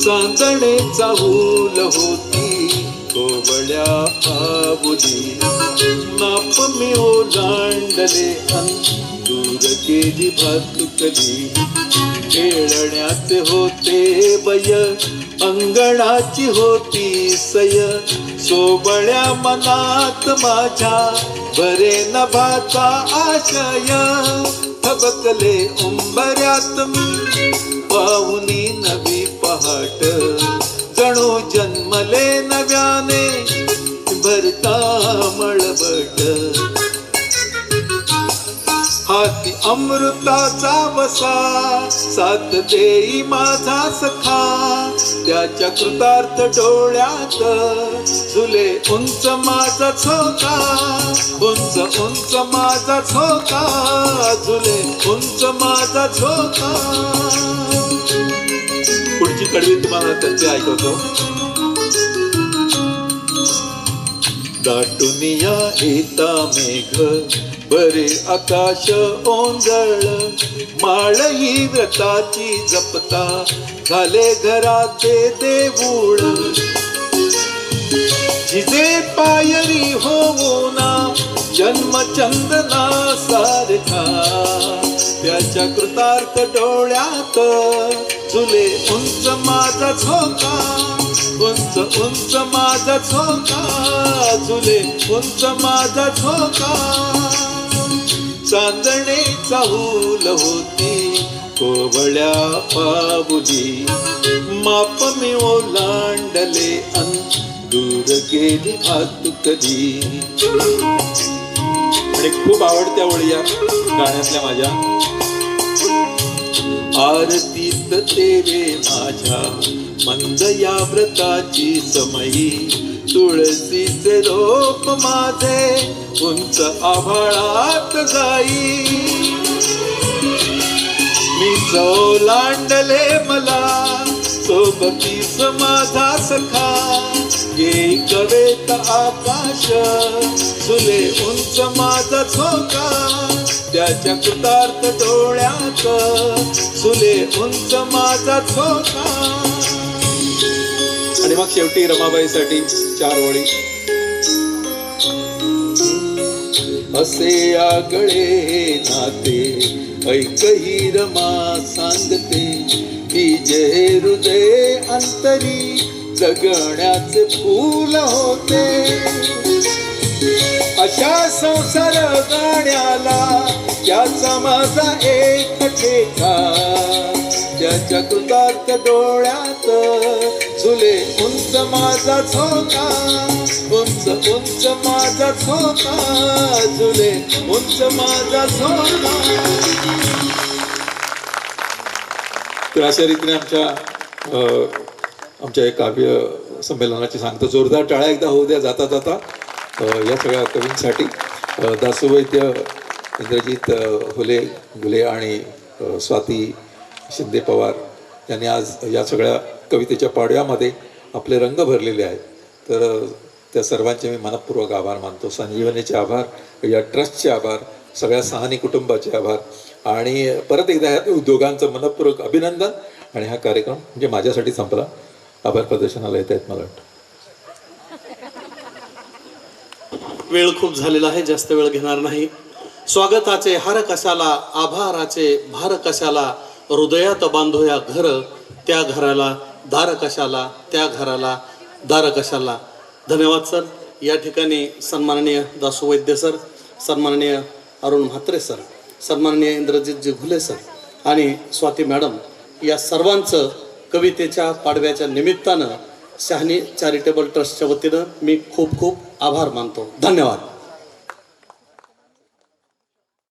चांदणे चाहूल होती कोवळ्या आबुली नाप मी ओलांडले अन दूर केली भातुकली. खेळण्यात होते बय अंगणाची होती सय. सोबळ्या मनात माझ्या बरे नभाचा आशय. थबकले उंबऱ्यात मी पाहुनी नवी पहाट जणू जन्मले नव्याने भरता मळबट. हाती अमृताचा वसा सात देई माझा सखा. त्याच्या कृतार्थ डोळ्यात झुले उंच माझा छोका उंच उंच माझा छोका झुले उंच माझा छोका कडवी तुम्हाला त्यांचे ऐकवतो. दाटुनिया येता मेघ बरे आकाश ओंजळ माळही व्रताची जपता झाले घराचे देऊळ. जिजे पायरी होवो जन्म चंदना सारखा. त्याच्या कृतार्थ डोळ्यात झुले उंच माझा झोका उंच उंच माझा झोका झुले उंच माझा झोका. चांदणे चाहूल होती कोवळ्या पाबुली. माप मी ओलांडले अन दूर गेली भातुकली आणि खूप आवडत्या ओळी या गाण्यातल्या माझ्या. आरतीत तेरे माझ्या मंद या व्रताची समयी. तुळशीचे रोप माझे उंच आभाळात जाई मी लांडले मला सोबती समाधा सखा. गे कवेत आकाश झुले उंच माझा झोका. त्याच्या कृतार्थ डोळ्यात सुले उंच माझा झोका आणि मग शेवटी रमाबाईसाठी चार ओळी. असे आगळे नाते ऐकही रमा सांगते की जे हृदय अंतरी जगण्याचे फूल होते. अशा संसार गाण्याला असा माझा एक ठेका. त्याच्या कृतार्थ डोळ्यात झुले उंच माझा झोका. उंच उंच माझा झोका. झुले उंच माझा झोका. तर अशा रीतीने आमच्या आमच्या एक काव्य संमेलनाची सांगतो जोरदार टाळ्या एकदा होऊ द्या जाता जाता या सगळ्या कवींसाठी. दासुवैद्य इंद्रजित हुले गुले आणि स्वाती शिंदे पवार यांनी आज या सगळ्या कवितेच्या पाडव्यामध्ये आपले रंग भरलेले आहेत. तर त्या सर्वांचे मी मनपूर्वक आभार मानतो. संजीवनीचे आभार या ट्रस्टचे आभार सगळ्या सहानी कुटुंबाचे आभार आणि परत एकदा ह्या उद्योगांचं मनपूर्वक अभिनंदन आणि हा कार्यक्रम म्हणजे माझ्यासाठी संपला. आभार प्रदर्शनाला येत आहेत मला वाटतं. वेळ खूप झालेला आहे. जास्त वेळ घेणार नाही. स्वागताचे हार कशाला आभाराचे भार कशाला हृदयात बांधूया घर त्या घराला दार कशाला त्या घराला दार कशाला. धन्यवाद सर. या ठिकाणी सन्माननीय दासू वैद्य सर. सन्माननीय अरुण म्हात्रे सर. सन्माननीय इंद्रजितजी घुले सर. आणि स्वाती मॅडम या सर्वांचं कवितेच्या पाडव्याच्या निमित्तानं शहाणी चॅरिटेबल ट्रस्टच्या वतीनं मी खूप खूप आभार मानतो. धन्यवाद.